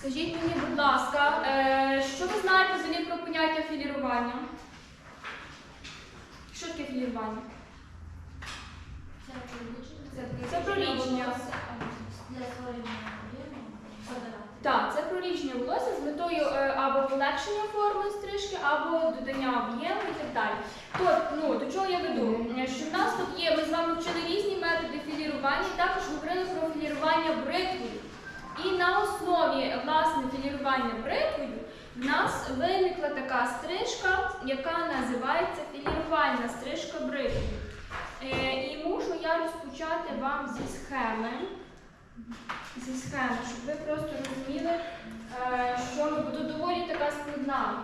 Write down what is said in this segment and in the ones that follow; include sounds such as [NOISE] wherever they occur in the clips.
Скажіть мені, будь ласка, е, що ви знаєте взагалі про поняття філірування? Що таке філірування? Це об'єму квадрат. Так, це прорідження волосся з метою е, або полегшення форми стрижки, або додання об'єму і так далі. Тобто, ну до чого я веду? Е, Що в нас тут є, ми з вами вчили різні методи філірування, також говорили про філірування бритвою. І на основі власне філірування бритвою в нас виникла така стрижка, яка називається філірувальна стрижка бритвою. Е, і мушу я розпочати вам зі схеми зі схеми, щоб ви просто розуміли, е, що ми буде доволі така складна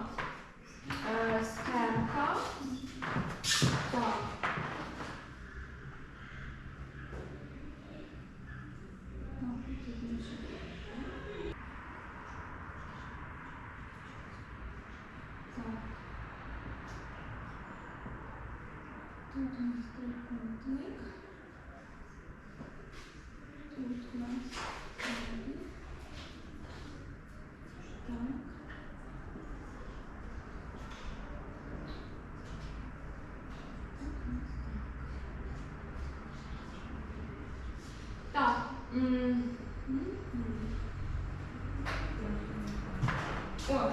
е, схемка. Так. Так. Тут у нас трикутник. Тут у нас круги. Так. Так. м, м, м. От.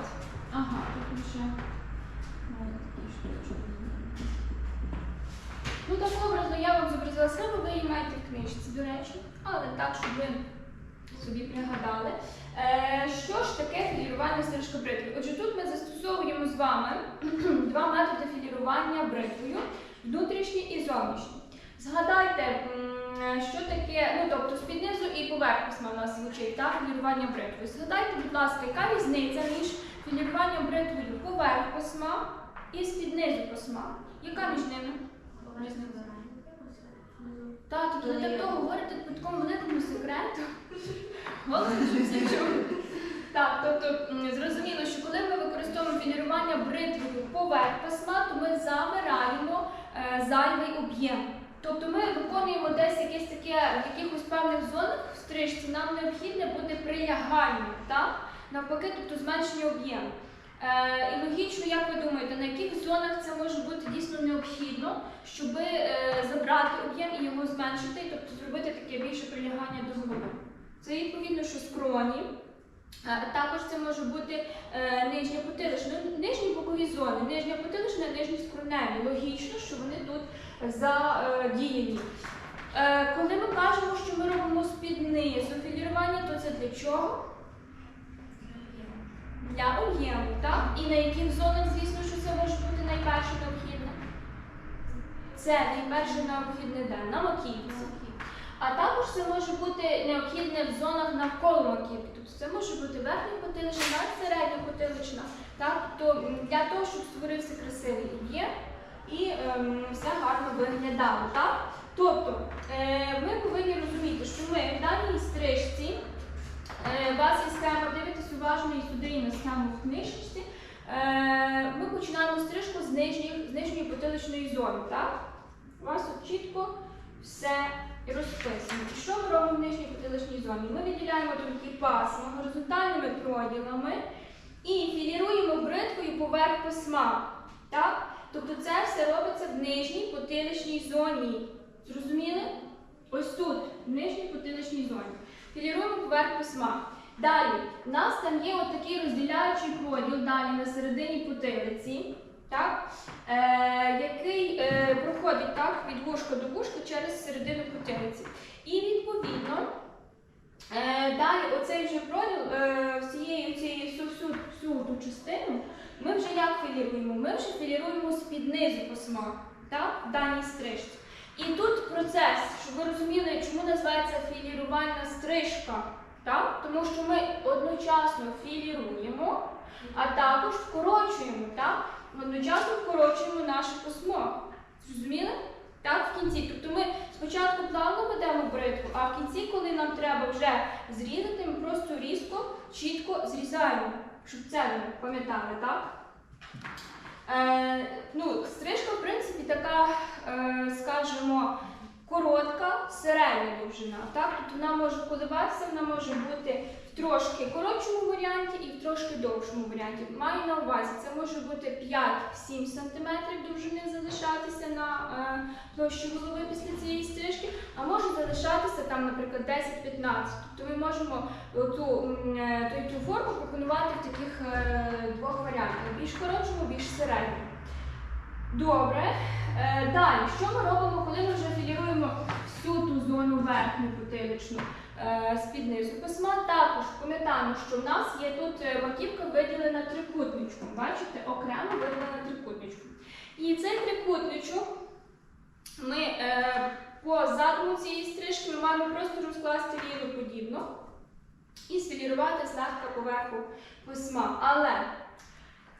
Ага, тут вже має такі штучки. Ну так образно вам ви її маєте в книжці, до речі, але так, щоб ви собі пригадали. Е, що ж таке філірування стрижка бритвою? Отже, тут ми застосовуємо з вами [CLEARS THROAT] два методи філірування бритвою внутрішній і зовнішній. Згадайте, що таке, ну тобто з-під і поверх письма у нас звучить, так, філірування бритвою. Згадайте, будь ласка, яка різниця між філіруванням бритвою поверх письма і з-під низу письма? Яка між ними? Різниця. Так, тут ви так довго говорите по такому великому секрету. [LAUGHS] Так, тобто зрозуміло, що коли ми використовуємо філірування бритвою поверх письма, то ми забираємо е, зайвий об'єм. Тобто ми виконуємо десь якесь таке в якихось певних зонах в стрижці, нам необхідне буде прилягання, так? навпаки, тобто зменшення об'єму. Е, і логічно, як ви думаєте, на яких зонах це може бути дійсно необхідно, щоб е, забрати об'єм і його зменшити, тобто зробити таке більше прилягання до голови? Це відповідно, що скроні. Е, Також це може бути нижня потилична, Ну, нижні бокові зони, нижня потилична, нижні скроневі. Логічно, що вони тут задіяні. Коли ми кажемо, що ми робимо з-під філірування, то це для чого? Для об'єму, так? І на яких зонах, звісно, що це може бути найперше необхідне? Це найперше необхідне де? На маківці. А також це може бути необхідне в зонах навколо маківки. Тобто це може бути верхня потилична, середня потилична. Так? Тобто для того, щоб створився красивий об'єм і ем, все гарно виглядало. Так? Тобто е, ми повинні розуміти, що ми в даній стрижці У вас є схема, дивитесь уважно і сюди і на схему в книжці. Е, Ми починаємо стрижку з нижньої, з нижньої потиличної зони, так? У вас чітко все розписано. І що ми робимо в нижній потиличній зоні? Ми виділяємо тонкі пасма горизонтальними проділами і філіруємо бритвою поверх письма. Так? Тобто це все робиться в нижній потиличній зоні. Зрозуміли? Ось тут, в нижній потиличній зоні. Філіруємо поверх письма. Далі, у нас там є отакий розділяючий поділ далі на середині потилиці, так? Е, який е, проходить так, від вушка до вушка через середину потилиці. І відповідно, е, далі оцей вже проділ е, всієї цієї всю, всю, всю ту частину ми вже як філіруємо? Ми вже філіруємо з-під низу письма, так? в даній стрижці. І тут процес, ви розуміли, чому називається філірувальна стрижка. Так? Тому що ми одночасно філіруємо, а також вкорочуємо. Так? Одночасно вкорочуємо наше письмо. Зрозуміли? Так, в кінці. Тобто ми спочатку плавно ведемо бритву, а в кінці, коли нам треба вже зрізати, ми просто різко, чітко зрізаємо, щоб це ви пам'ятали, так? Е, ну, стрижка, в принципі, така, е, скажімо, коротка, середня довжина. Так? Тобто вона може коливатися, вона може бути в трошки коротшому варіанті і в трошки довшому варіанті. Маю на увазі, це може бути 5-7 см довжини залишатися на е, площі голови після цієї стрижки, а може залишатися там, наприклад, 10-15. Тобто ми можемо ту, е, ту, ту форму пропонувати в таких е, двох варіантах: більш коротшому, більш середньому. Добре. Е, далі, що ми робимо, коли ми вже філіруємо всю ту зону верхню потиличну е, з-під низу письма? Також пам'ятаємо, що в нас є тут е, маківка виділена трикутничком. Бачите, окремо виділена трикутничком. І цей трикутничок ми е, по задуму цієї стрижки ми маємо просто розкласти подібно і сфілірувати злегка поверху письма. Але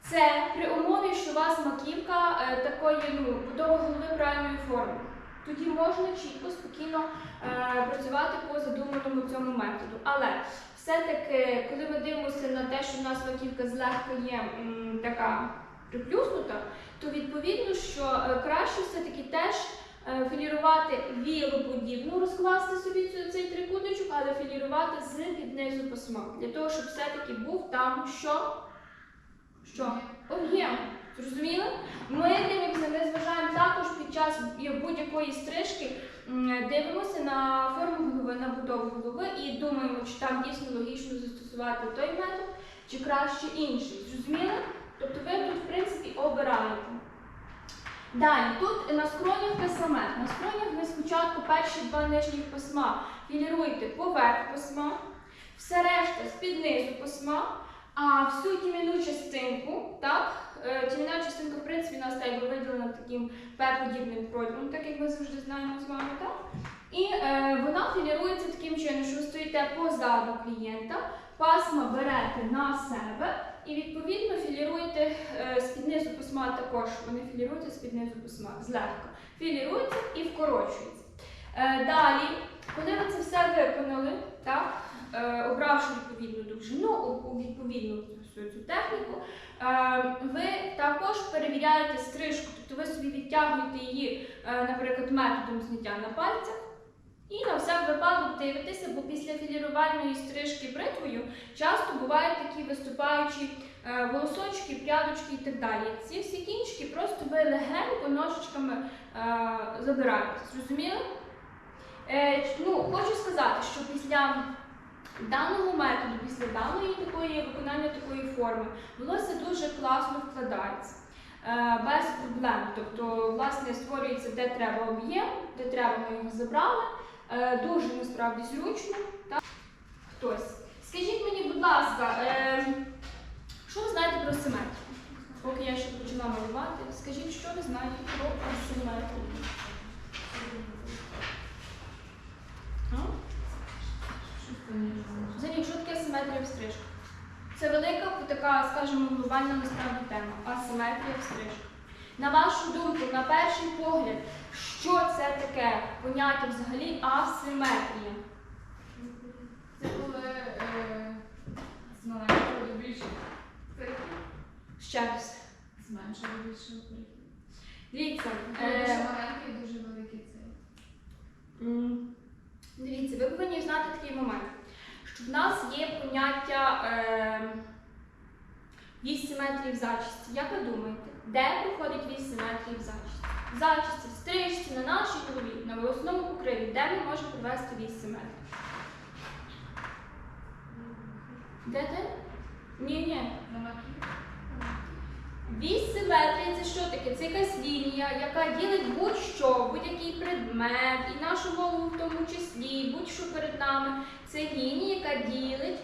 це при умові, що у вас маківка е, такої ну, будови голови правильної форми. Тоді можна чітко, спокійно е, працювати по задуманому цьому методу. Але все-таки, коли ми дивимося на те, що в нас маківка злегка є м, така приплюснута, то відповідно, що е, краще все-таки теж е, філірувати вілоподібно, розкласти собі цю- цей трикутничок, але філірувати з під низу письма. Для того, щоб все-таки був там що? Що? Об'єм. Зрозуміли? Ми дивимося, ми зважаємо також під час будь-якої стрижки, дивимося на форму голови, на будову голови і думаємо, чи там дійсно логічно застосувати той метод, чи краще інший. Зрозуміли? Тобто ви тут, в принципі, обираєте. Далі, тут на скронях те саме. На скронях ви спочатку перші два нижніх письма філіруєте поверх письма, все решта з-під низу письма, а всю тім'яну частинку, так, е, тім'яна частинка, в принципі, нас так якби виділена таким П-подібним проділом, так як ми завжди знаємо з вами, так? І е, вона філірується таким чином, що ви стоїте позаду клієнта, пасма берете на себе і відповідно філіруєте е, з-під низу письма також. Вони філіруються з-під низу письма злегка. Філіруються і вкорочуються. Е, далі, коли ви це все виконали, так, обравши відповідну довжину, у- відповідну цю техніку, е, ви також перевіряєте стрижку, тобто ви собі відтягуєте її, е, наприклад, методом зняття на пальцях. І на всяк випадок дивитеся, бо після філірувальної стрижки бритвою часто бувають такі виступаючі е, волосочки, прядочки і так далі. Ці всі кінчики просто ви легенько ножичками е, забираєте. Зрозуміли? Е, ну, хочу сказати, що після даного методу, після даної такої виконання такої форми, волосся дуже класно вкладається. е, Без проблем. Тобто, власне, створюється, де треба об'єм, де треба ми його забрали. Е, Дуже насправді зручно. Так? Хтось. Скажіть мені, будь ласка, е, що ви знаєте про асиметрію? Поки я ще почала малювати, скажіть, що ви знаєте про асиметрію? А? Взагалі, що таке асиметрія в стрижках? Це велика така, скажімо, глобальна насправді тема. Асиметрія в стрижках. На вашу думку, на перший погляд, що це таке поняття взагалі асиметрія? Це коли е, з маленького до більшого. Ще раз. З меншого до більшого перехід. Дивіться, дуже е, маленький, дуже великий цей. м, дивіться, ви повинні знати такий момент, що в нас є поняття е, вісь симетрії в зачісті. Як ви думаєте, де проходить вісь симетрії в зачісті? В зачісті, в стрижці, на нашій голові, на волосному покриві, де ми можемо провести вісь симетрії? Де де? Ні, ні. На маківці. Вісь симетрії це що таке? Це якась лінія, яка ділить будь-що, будь-який предмет, і нашу голову в тому числі, будь-що перед нами. Це лінія, яка ділить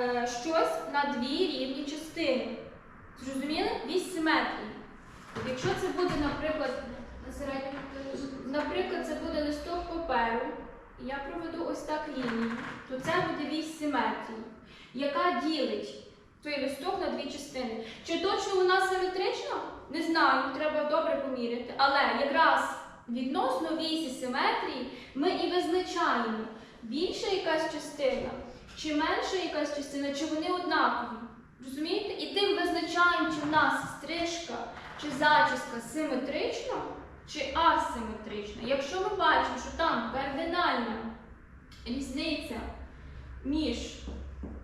е, щось на дві рівні частини. Зрозуміли? Вісь симетрії. Якщо це буде, наприклад, наприклад, це буде листок паперу, і я проведу ось так лінію, то це буде вісь симетрії, яка ділить той листок на дві частини. Чи точно вона симетрична? Не знаю, треба добре поміряти. Але якраз відносно вісі симетрії ми і визначаємо, більша якась частина, чи менша якась частина, чи вони однакові. Розумієте? І тим визначаємо, чи в нас стрижка чи зачіска симетрична, чи асиметрична. Якщо ми бачимо, що там кардинальна різниця між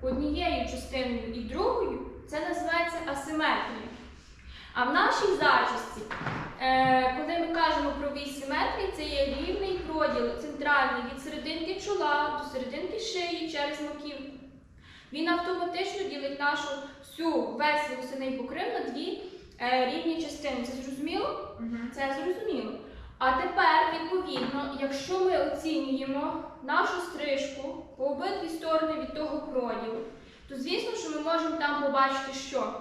однією частиною і другою, це називається асиметрія. А в нашій зачісті, е, коли ми кажемо про вісь симетрії, це є рівний проділ центральний від серединки чола до серединки шиї через маківку. Він автоматично ділить нашу всю весь волосяний покрив на дві е, рівні частини. Це зрозуміло? Це зрозуміло. А тепер, відповідно, якщо ми оцінюємо нашу стрижку по обидві сторони від того проділу, то звісно, що ми можемо там побачити, що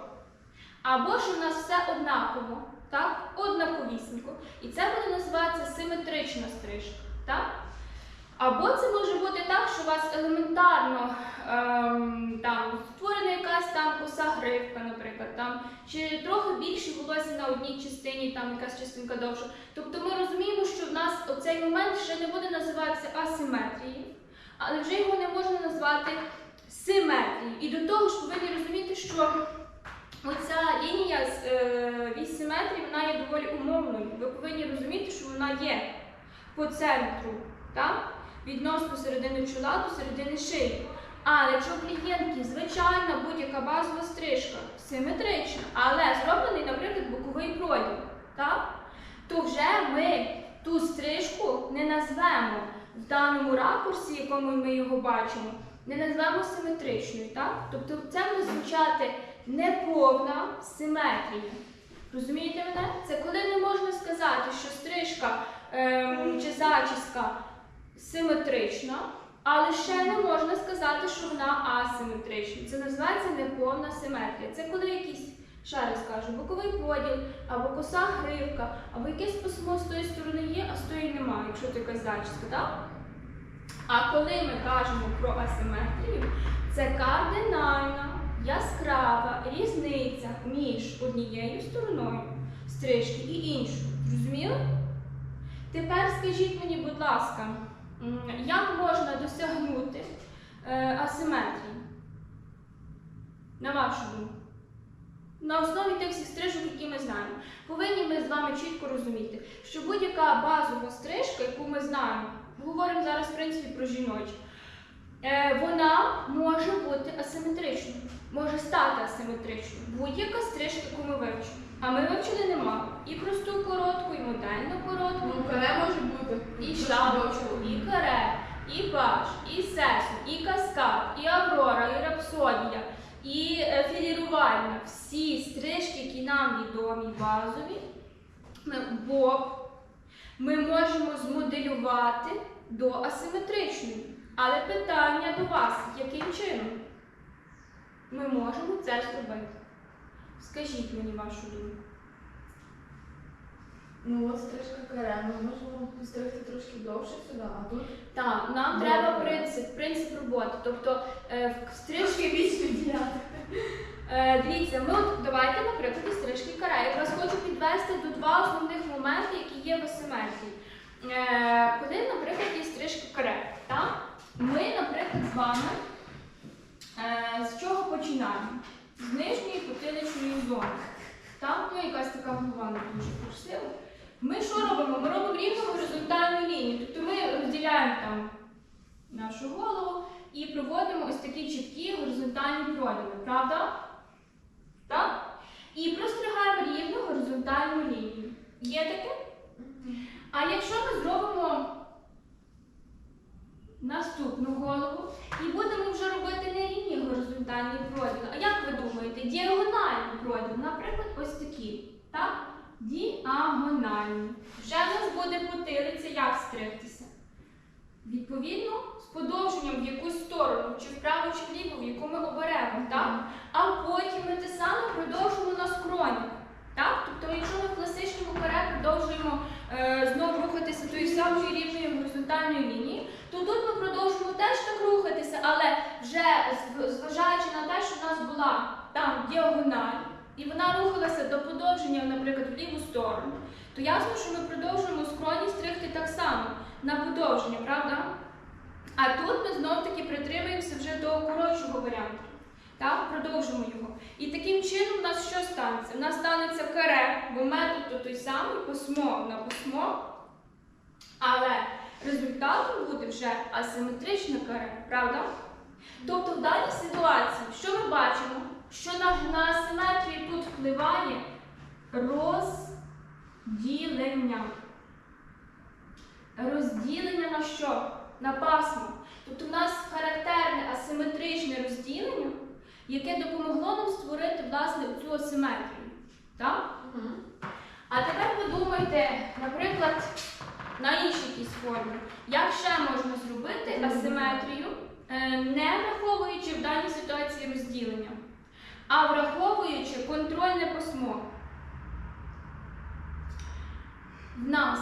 або ж у нас все однаково, так? Однаковісінько. І це буде називатися симетрична стрижка. Так? Або це може бути так, що у вас елементарно ем, там створена якась там коса гривка, наприклад, там, чи трохи більше волосся на одній частині, там якась частинка довша. Тобто ми розуміємо, що в нас оцей момент ще не буде називатися асиметрією, але вже його не можна назвати симетрією. І до того ж повинні розуміти, що оця лінія з е, вісь симетрії, вона є доволі умовною. Ви повинні розуміти, що вона є по центру, так? Відносно середини чола до середини шиї. Але якщо у клієнтки звичайна будь-яка базова стрижка, симетрична, але зроблений, наприклад, боковий проділ, так? то вже ми ту стрижку не назвемо в даному ракурсі, якому ми його бачимо, не назвемо симетричною. Так? Тобто це буде звучати неповна симетрія. Розумієте мене? Це коли не можна сказати, що стрижка ем, чи зачіска симетрична, але ще не можна сказати, що вона асиметрична. Це називається неповна симетрія. Це коли якийсь, ще раз кажу, боковий поділ, або коса гривка, або якесь письмо з тої сторони є, а з тої немає, якщо це якась зачіска, так? А коли ми кажемо про асиметрію, це кардинальна, яскрава різниця між однією стороною стрижки і іншою. Зрозуміли? Тепер скажіть мені, будь ласка, як можна досягнути е, асиметрії? На вашу думку? На основі тих всіх стрижок, які ми знаємо, повинні ми з вами чітко розуміти, що будь-яка базова стрижка, яку ми знаємо, говоримо зараз в принципі про жіночі, вона може бути асиметричною, може стати асиметричною. Будь-яка стрижка, яку ми вивчимо. А ми вивчили немало. І просту коротку, і модельну коротку, Ну, каре може бути. і шапочку, і каре, і баш, і сесу, і каскад, і аврора, і рапсодія, і е, філірувальна. Всі стрижки, які нам відомі базові, ми боб, ми можемо змоделювати до асиметричної. Але питання до вас, яким чином ми можемо це зробити? Скажіть мені вашу думку. Ну, от стрижка каре, ми можемо постригти трошки довше сюди, а тут Так, нам Ну, треба принцип, принцип роботи. Тобто е, в стрижки трошки більш відділяти. Е, дивіться, ми от давайте, наприклад, стрижки каре. Я якраз хочу підвести до два основних моменти, які є в асиметрії. Е, коли, наприклад, є стрижка каре, так? Ми, наприклад, з вами е, з чого починаємо? З нижньої потиличної зони. Так, ну якась така голова не дуже красива. Ми що робимо? Ми робимо рівну горизонтальну лінію. Тобто ми розділяємо там нашу голову і проводимо ось такі чіткі горизонтальні проділи, правда? Так? І простригаємо рівну горизонтальну лінію. Є таке? А якщо ми зробимо наступну голову і будемо вже робити не рівні горизонтальні проділи, а як ви думаєте, діагональні проділи, наприклад, ось такі. Так? Діагональні. Вже в нас буде потилиця як стригтися. Відповідно, з подовженням в якусь сторону, чи вправо, чи вліво, в яку ми оберемо, так потім ми те саме продовжимо на скронях. Так? Тобто, якщо ми в класичному каре продовжуємо е, знову рухатися тою самою рівною горизонтальною лінією, то тут ми продовжимо теж так рухатися, але вже зважаючи на те, що в нас була там діагональ, і вона рухалася до подовження, наприклад, в ліву сторону, то ясно, що ми продовжуємо скроні стригти так само на подовження, правда? А тут ми знов таки притримуємося вже до коротшого варіанту. Так, продовжимо його. І таким чином у нас що станеться? У нас станеться каре, бо метод то той самий, письмо на письмо. Але результатом буде вже асиметричне каре, правда? Тобто в даній ситуації, що ми бачимо, що на, асиметрію тут впливає розділення. Розділення на що? На пасмо. Тобто в нас характерне асиметричне розділення, яке допомогло нам створити власне цю асиметрію. Так? А тепер подумайте, наприклад, на іншій якійсь формі. Як ще можна зробити асиметрію, е, не враховуючи в даній ситуації розділення, а враховуючи контрольне письмо. В нас,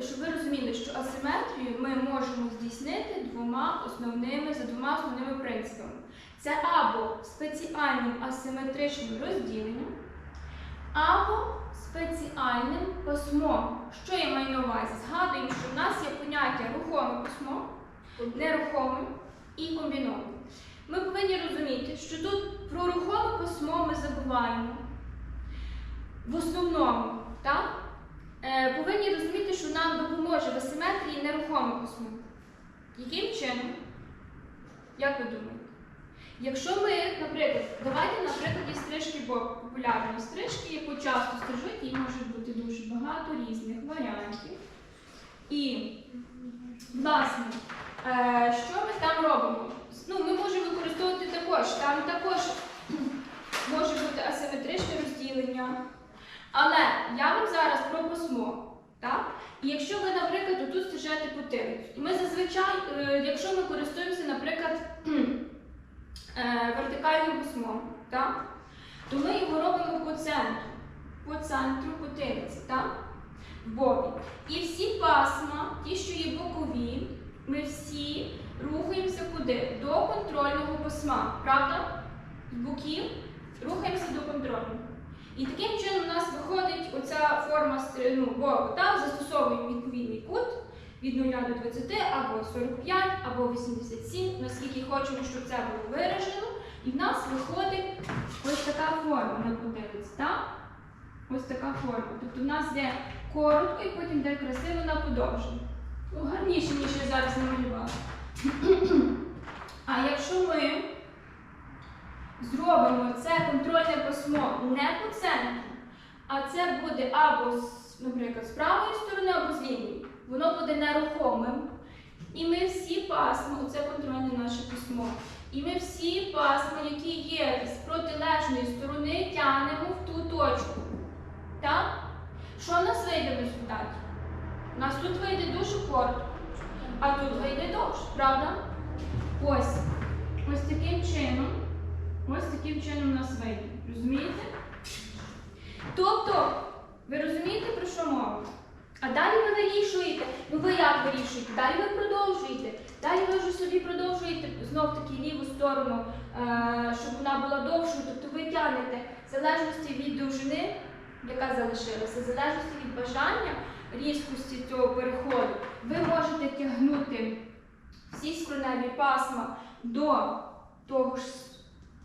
щоб ви розуміли, що асиметрію ми можемо здійснити двома основними, за двома основними принципами. Це або спеціальним асиметричним розділенням, або спеціальним письмом. Що я маю на увазі? Згадуємо, що в нас є поняття рухоме письмо, нерухоме і комбіноване. Ми повинні розуміти, що тут про рухоме письмо ми забуваємо. В основному, так? Е, повинні розуміти, що нам допоможе в асиметрії нерухоме письмо. Яким чином? Як ви думаєте? Якщо ми, наприклад, давайте на прикладі стрижки бо популярної стрижки, яку часто стрижуть, її може бути дуже багато різних варіантів. І, власне, е, що ми там робимо? Ну, ми можемо використовувати також. Там також може бути асиметричне розділення. Але я вам зараз про письмо. Так? І якщо ви, наприклад, тут стежете потилицю, і ми зазвичай, е, якщо ми користуємося, наприклад, вертикальним письмом, так? то ми його робимо по центру, по центру потилиці, так? в бобі. І всі пасма, ті, що є бокові, ми всі рухаємося куди? До контрольного письма, правда? З боків рухаємося до контрольного. І таким чином у нас виходить оця форма ну, боку, так? застосовуємо відповідний кут від 0 до 20, або 45, або 87, наскільки хочемо, щоб це було виражено. І в нас виходить ось така форма на потилиці, так? Ось така форма. Тобто в нас йде коротко і потім йде красиво на подовження. Ну, гарніше, ніж я зараз намалювала. А якщо ми зробимо це контрольне письмо не по центру, а це буде або, наприклад, з правої сторони, або з лівої. Воно буде нерухомим. І ми всі пасма, оце контрольне наше письмо. І ми всі пасма, які є з протилежної сторони, тягнемо в ту точку. Так? Що в нас вийде в результаті? У нас тут вийде дуже коротко, а тут вийде довше, правда? Ось. Ось таким чином. Ось таким чином у нас вийде. Розумієте? Тобто, ви розумієте, про що мова? А далі ви вирішуєте. Ну ви як вирішуєте? Далі ви продовжуєте. Далі ви вже собі продовжуєте знов таки ліву сторону, е, щоб вона була довшою. Тобто ви тягнете в залежності від довжини, яка залишилася, в залежності від бажання різкості цього переходу, ви можете тягнути всі скроневі пасма до того ж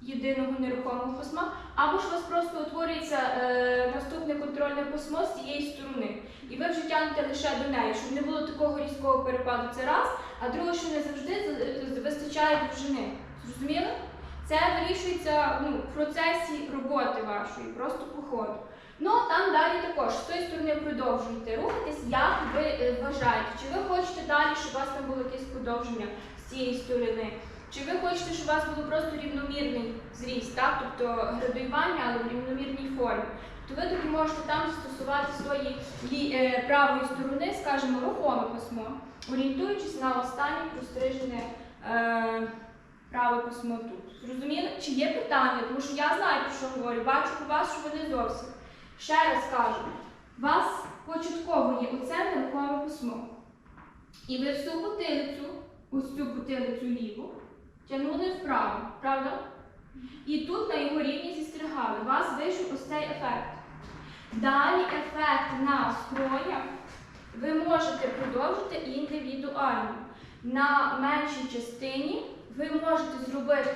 єдиного нерухомого письма, або ж у вас просто утворюється е, наступне контрольне письмо з цієї сторони. І ви вже тягнете лише до неї, щоб не було такого різкого перепаду. Це раз, а друге, що не завжди вистачає довжини. Зрозуміли? Це вирішується ну, в процесі роботи вашої, просто по ходу. Ну там далі також з тої сторони продовжуйте рухатись, як ви е, вважаєте. Чи ви хочете далі, щоб у вас там було якесь подовження з цієї сторони? Чи ви хочете, щоб у вас було просто рівномірний зріст, так? тобто градуювання, але в рівномірній формі? То ви тоді можете там застосувати свої е, правої сторони, скажімо, рухоме письмо, орієнтуючись на останнє прострижене е, праве письмо тут. Зрозуміли? Чи є питання? Тому що я знаю, про що говорю, бачу по вас, що ви не зовсім. Ще раз кажу, у вас початково є оце нерухоме письмо. І ви всю потилицю, ось цю потилицю ліву, тягнули вправо, правда? І тут на його рівні зістригали. У вас вийшов ось цей ефект. Далі ефект на скронях ви можете продовжити індивідуально. На меншій частині ви можете зробити,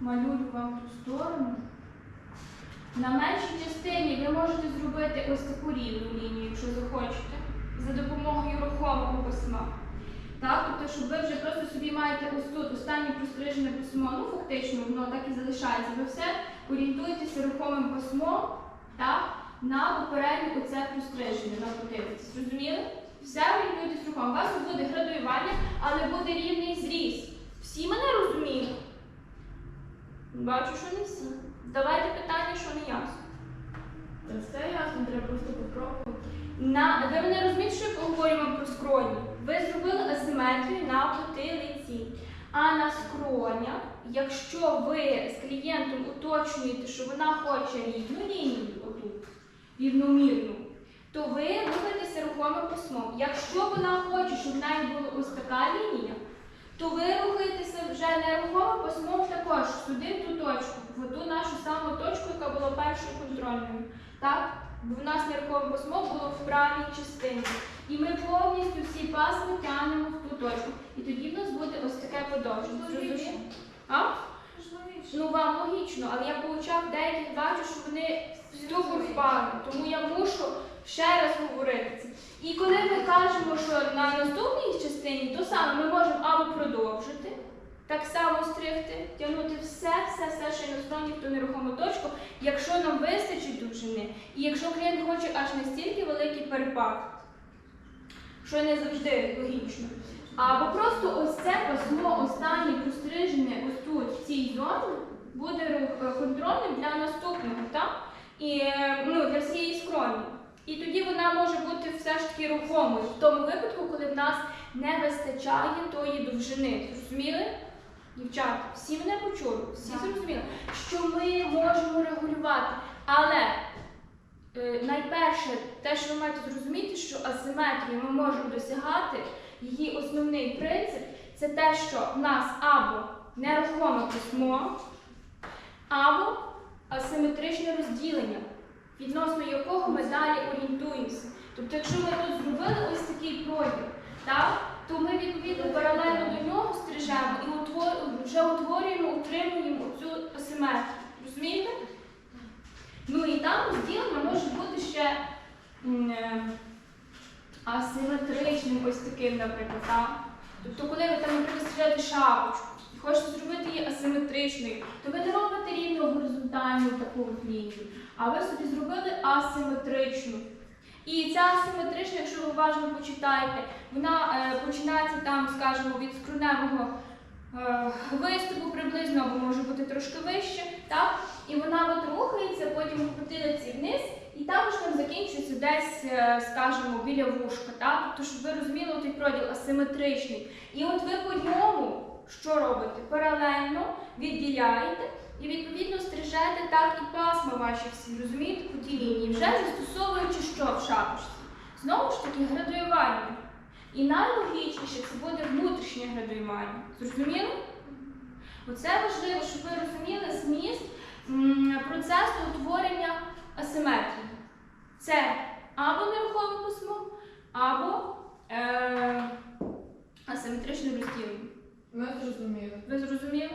малюю вам ту сторону. На меншій частині ви можете зробити ось таку рівну лінію, якщо захочете, за допомогою рухомого письма. Так, тобто, щоб ви вже просто собі маєте ось тут останнє прострижене письмо, ну фактично воно так і залишається. Ви все орієнтуєтеся рухомим письмом, так, на попереднє оце простриження, на подивитися. Зрозуміли? Все орієнтуєтесь рухом. У вас буде градуювання, але буде рівний зріст. Всі мене розуміють? Бачу, що не всі. Давайте питання, що не ясно. Та все ясно, треба просто попробувати. На, ви мене розумієте, що я поговоримо про скроні? Ви зробили асиметрію на потилиці. А на скронях, якщо ви з клієнтом уточнюєте, що вона хоче рівну лінію, отут, рівномірну, то ви рухаєтеся рухомим письмом. Якщо вона хоче, щоб в неї була ось така лінія, то ви рухаєтеся вже не рухомим письмом також сюди в ту точку, в ту нашу саму точку, яка була першою контрольною. Так? Бо в нас нерухоме письмо було в правій частині. І ми повністю всі пасми тягнемо в ту точку. І тоді в нас буде ось таке подовження. А? Ну вам логічно, але я получав деяких бачу, що вони в ступор впали, тому я мушу ще раз говорити це. І коли ми кажемо, що на наступній частині, то саме ми можемо або продовжити, так само стригти, тягнути все, все, все, що є на в ту нерухому точку, якщо нам вистачить довжини, і якщо клієнт хоче аж настільки великий перепад, що не завжди логічно. Або просто ось це пасмо останнє прострижене ось тут, в цій зоні, буде е, контрольним для наступного, так? І е, ну, для всієї скроні. І тоді вона може бути все ж таки рухомою в тому випадку, коли в нас не вистачає тої довжини. Зрозуміли? Дівчата, всі мене почули, всі зрозуміли, що ми можемо регулювати. Але найперше, те, що ви маєте зрозуміти, що асиметрію ми можемо досягати, її основний принцип це те, що в нас або нерухоме письмо, або асиметричне розділення, відносно якого ми далі орієнтуємося. Тобто, якщо ми тут зробили ось такий проділ, так, то ми відповідно паралельно до нього стрижемо і вже утворюємо, утримуємо цю асиметрію. Розумієте? Ну і там розділення може бути ще е, асиметричним, ось таким, наприклад. Так? Тобто, коли ви там, наприклад, стріляєте шапочку і хочете зробити її асиметричною, то ви не робите рівно горизонтальну таку лінію, а ви собі зробили асиметричну. І ця асиметрична, якщо ви уважно почитаєте, вона е, починається там, скажімо, від скроневого е, виступу приблизно, або може бути трошки вище, так? І вона от рухається, потім потилиці вниз, і також там закінчується десь, е, скажімо, біля вушка, так? Тобто, щоб ви розуміли, той проділ асиметричний. І от ви по ньому що робите? Паралельно відділяєте і відповідно стрижете так і пасма ваші всі, розумієте, по тій лінії, вже застосовуючи що в шапочці? Знову ж таки, градуювання. І найлогічніше це буде внутрішнє градуювання. Зрозуміли? Оце важливо, щоб ви розуміли зміст процесу утворення асиметрії. Це або нерухоме письмо, або е, асиметричне розділення. Ми зрозуміли. Ви зрозуміли?